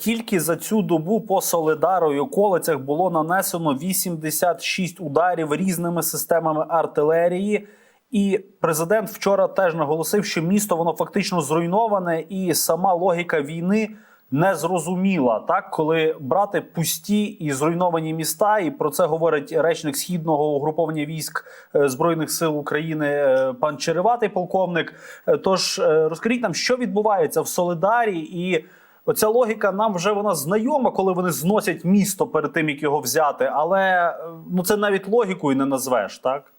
тільки за цю добу по Солидару і околицях було нанесено 86 ударів різними системами артилерії. І президент вчора теж наголосив, що місто воно фактично зруйноване, і сама логіка війни не зрозуміла. Так, коли брати пусті і зруйновані міста, і про це говорить речник східного угруповання військ е, збройних сил України е, пан Череватий, полковник. Е, Тож розкажіть нам, що відбувається в Солидарі, і оця логіка нам вже вона знайома, коли вони зносять місто перед тим, як його взяти. Але е, ну це навіть логікою не назвеш, так.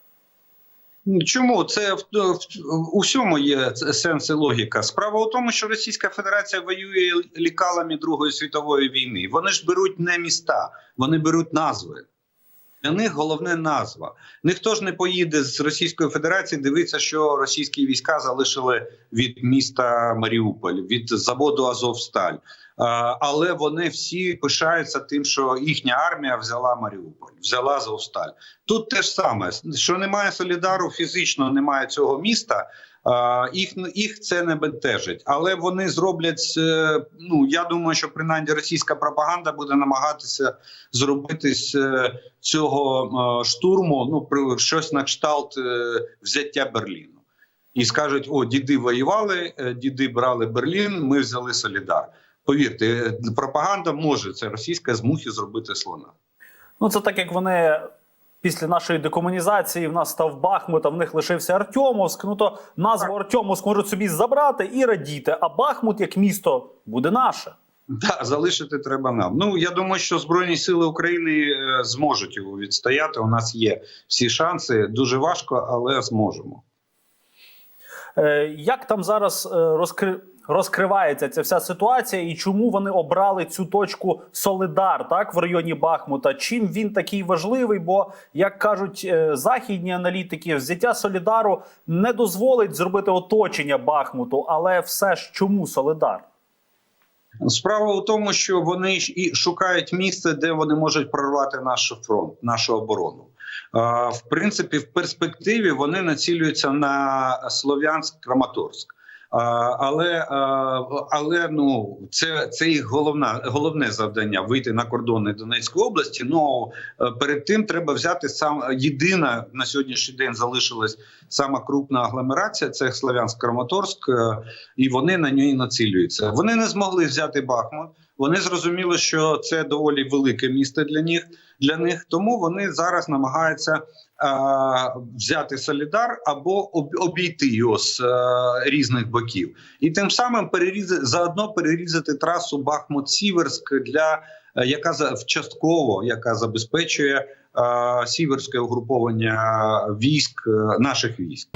Чому це в, в, у всьому є сенс і логіка? Справа у тому, що Російська Федерація воює лікалами Другої світової війни. Вони ж беруть не міста, вони беруть назви. Для них головне назва. Ніхто ж не поїде з Російської Федерації дивитися, що російські війська залишили від міста Маріуполь, від заводу Азовсталь. А, Але вони всі пишаються тим, що їхня армія взяла Маріуполь, взяла Азовсталь. Тут те ж саме, що немає солідару, фізично немає цього міста. А, Їх їх це не бентежить, але вони зроблять. е, Ну я думаю, що принаймні російська пропаганда буде намагатися зробити з е, цього е, штурму. Ну щось на кшталт е, взяття Берліну, і скажуть: о, діди воювали, е, діди брали Берлін. Ми взяли Солідар. Повірте, пропаганда може це російська з мухи зробити слона. Ну, це так як вони після нашої декомунізації в нас став Бахмут, а в них лишився Артемовськ. Ну то назву Артемовськ можуть собі забрати і радіти. А Бахмут як місто буде наше. Да, залишити треба нам. Ну я думаю, що збройні сили України е, зможуть його відстояти. У нас є всі шанси. Дуже важко, але зможемо. Е, як там зараз е, розкри... розкривається ця вся ситуація, і чому вони обрали цю точку Солидар, так в районі Бахмута? Чим він такий важливий? Бо як кажуть е, західні аналітики, взяття Солідару не дозволить зробити оточення Бахмуту, але все ж чому Солидар? Справа у тому, що вони ж і шукають місце, де вони можуть прорвати наш фронт, нашу оборону. А, В принципі, в перспективі вони націлюються на Слов'янськ, Краматорськ. А, Але але ну це це їх головна головне завдання вийти на кордони Донецької області. Ну е, перед тим треба взяти сам єдина на сьогоднішній день залишилась сама крупна агломерація. Це Слов'янськ Краматорськ, е, і вони на ній націлюються. Вони не змогли взяти Бахмут. Вони зрозуміли, що це доволі велике місто для них. Для них тому вони зараз намагаються а, взяти Солідар або обійти його з а, різних боків, і тим самим перерізати заодно перерізати трасу Бахмут-Сіверськ для е, яка за частково яка забезпечує а, сіверське угруповання військ е, наших військ.